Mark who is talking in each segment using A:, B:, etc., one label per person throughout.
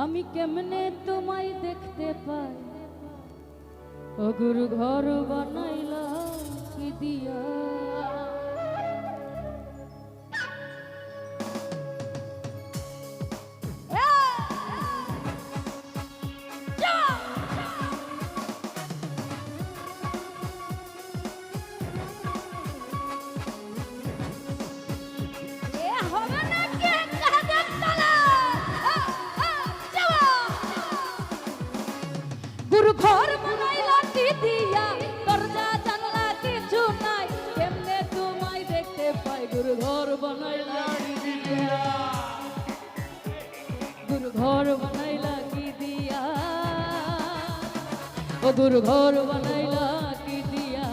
A: আমি কেমনে তোমায় দেখতে পাই? ও গুরু ঘর বানাইলা কি দিয়া? গুরু ঘর বানাইলা কি দিয়া। দরজা, জানলা কিছু নাই। কেমনে তোমায় দেখতে পাই, গুরু ঘর বানাইলা কি দিয়া। গুরু ঘর বানাইলা কি দিয়া। ও গুরু ঘর বানাইলা কি দিয়া।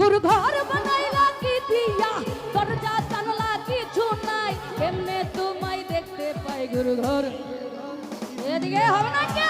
A: গুরু ঘর বানাইলা কি দিয়া। দরজা, জানলা কিছু নাই। এমনে তোমায় দেখতে পাই, গুরু ঘর। এদিকে হবে না কে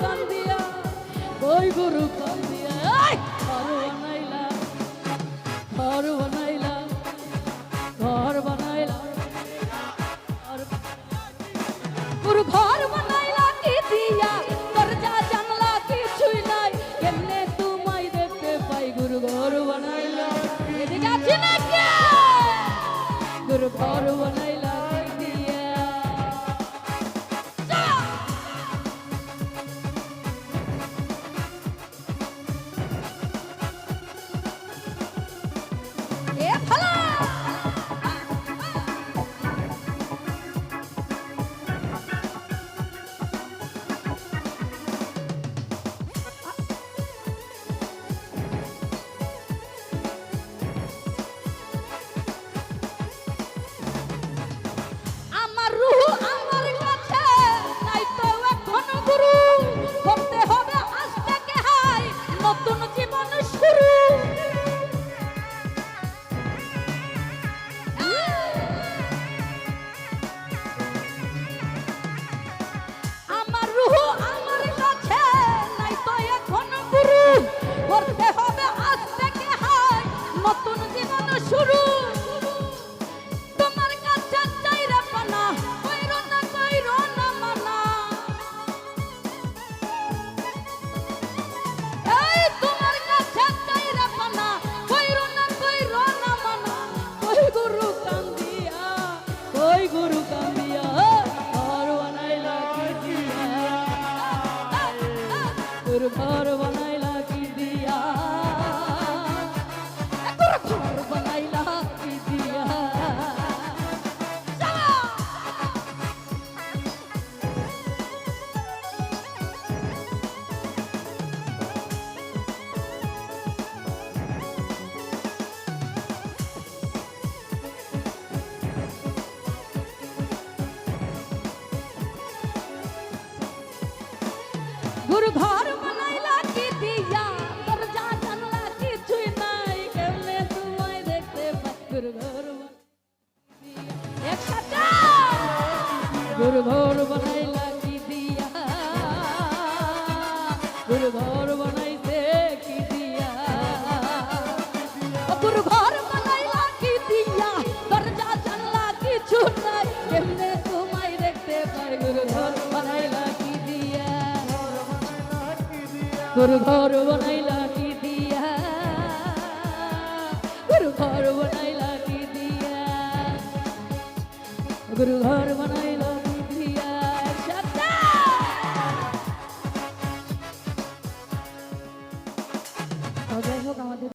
A: কান্দিয়া কই গুরু গুরু ঘর বানাইলা কি দিয়া দরজা জানলা কিছুই নাই কেমনে তোমায় দেখতে পাই গুরু ঘর একসাথে গুরু ঘর গুরু ঘর বানাইলা কি দিয়া? গুরু ঘর বানাইলা কি দিয়া? গুরু ঘর বানাই